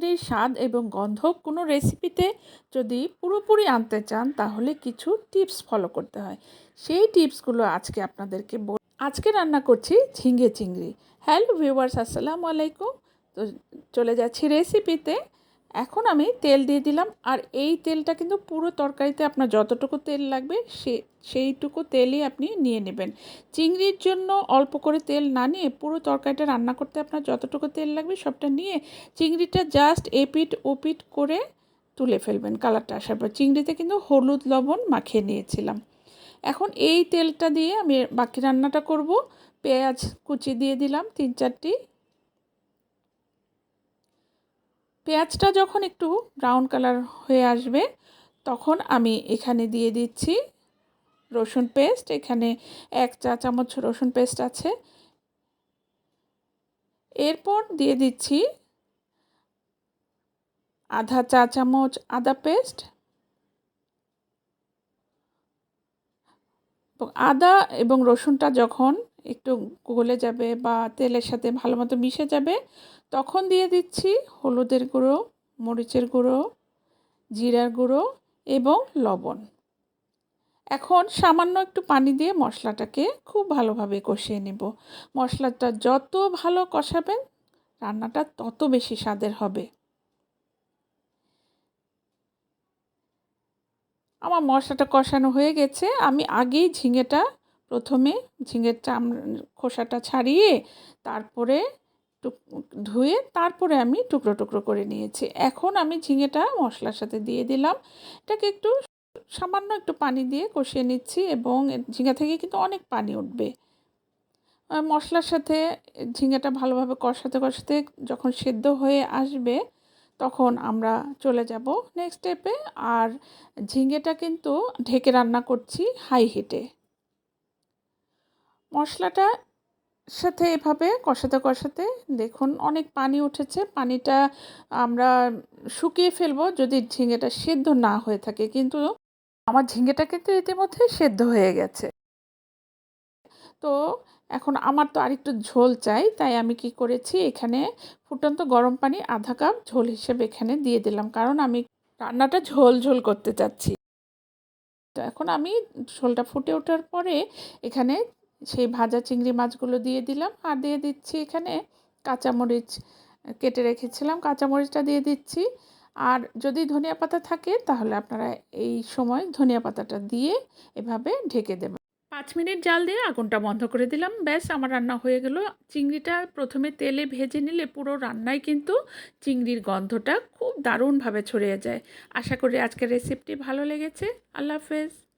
চিংড়ির স্বাদ এবং গন্ধ কোনো রেসিপিতে যদি পুরোপুরি আনতে চান, তাহলে কিছু টিপস ফলো করতে হয়। সেই টিপসগুলো আজকে আপনাদেরকে আজকে রান্না করছি ঝিঙে চিংড়ি। হ্যালো ভিউয়ার্স আসসালামু আলাইকুম। তো চলে যাচ্ছি রেসিপিতে এখন আমি তেল দিয়ে দিলাম আর এই তেলটা কিন্তু পুরো তরকারিতে আপনার যতটুকু তেল লাগবে সে, সেইটুকু তেলই আপনি নিয়ে নেবেন। চিংড়ির জন্য অল্প করে তেল না নিয়ে পুরো তরকারিটা রান্না করতে আপনার যতটুকু তেল লাগবে সবটা নিয়ে চিংড়িটা জাস্ট এপিট ওপিট করে তুলে ফেলবেন কালারটা আসার পর। চিংড়িতে কিন্তু হলুদ লবণ মাখিয়ে নিয়েছিলাম। এখন এই তেলটা দিয়ে আমি বাকি রান্নাটা করব। পেঁয়াজ কুচি দিয়ে দিলাম তিন চারটি। পেঁয়াজটা যখন একটু ব্রাউন কালার হয়ে আসবে, তখন আমি এখানে দিয়ে দিচ্ছি রসুন পেস্ট এখানে এক চা চামচ রসুন পেস্ট আছে। এরপর দিয়ে দিচ্ছি আধা চা চামচ আদা পেস্ট আদা এবং রসুনটা যখন একটু গলে যাবে বা তেলের সাথে ভালো মতো মিশে যাবে, তখন দিয়ে দিচ্ছি হলুদের গুঁড়ো, মরিচের গুঁড়ো, জিরার গুঁড়ো এবং লবণ। এখন সামান্য একটু পানি দিয়ে মশলাটাকে খুব ভালোভাবে কষিয়ে নেব। মশলাটা যত ভালো কষাবেন, রান্নাটা তত বেশি স্বাদের হবে। আমার মশলাটা কষানো হয়ে গেছে, আমি আগেই ঝিঙেটা প্রথমে ঝিঙের চাম, খোসাটা ছাড়িয়ে তারপরে ধুয়ে তারপরে আমি টুকরো টুকরো করে নিয়েছি। এখন আমি ঝিঙেটা মশলার সাথে দিয়ে দিলাম। এটাকে একটু সামান্য একটু পানি দিয়ে কষিয়ে নিচ্ছি এবং ঝিঙে থেকে কিন্তু অনেক পানি উঠবে। মশলার সাথে ঝিঙেটা ভালোভাবে কষাতে কষাতে যখন সেদ্ধ হয়ে আসবে তখন আমরা চলে যাব নেক্সট স্টেপে আর ঝিঙেটা কিন্তু ঢেকে রান্না করছি হাই হিটে মশলাটা সাথে এভাবে কষাতে কষাতে দেখুন অনেক পানি উঠেছে। পানিটা আমরা শুকিয়ে ফেলব যদি ঝিঙেটা সেদ্ধ না হয়ে থাকে। কিন্তু আমার ঝিঙেটা কিন্তু ইতিমধ্যে সেদ্ধ হয়ে গেছে। তো এখন আমার তো আরেকটু ঝোল চাই, তাই আমি কি করেছি, এখানে ফুটন্ত গরম পানি আধা কাপ ঝোল হিসেবে এখানে দিয়ে দিলাম। কারণ আমি রান্নাটা ঝোল ঝোল করতে চাচ্ছি। তো এখন আমি ঝোলটা ফুটে ওঠার পরে এখানে সেই ভাজা চিংড়ি মাছগুলো দিয়ে দিলাম আর দিয়ে দিচ্ছি এখানে কাঁচামরিচ কেটে রেখেছিলাম। কাঁচামরিচটা দিয়ে দিচ্ছি। আর যদি ধনিয়া পাতা থাকে তাহলে আপনারা এই সময় ধনিয়া পাতাটা দিয়ে এভাবে ঢেকে দেবেন। পাঁচ মিনিট জাল দিয়ে আগুনটা বন্ধ করে দিলাম। ব্যাস, আমার রান্না হয়ে গেল। চিংড়িটা প্রথমে তেলে ভেজে নিলে পুরো রান্নায় কিন্তু চিংড়ির গন্ধটা খুব দারুণভাবে ছড়িয়ে যায়। আশা করি আজকের রেসিপিটি ভালো লেগেছে। আল্লাহ হাফেজ।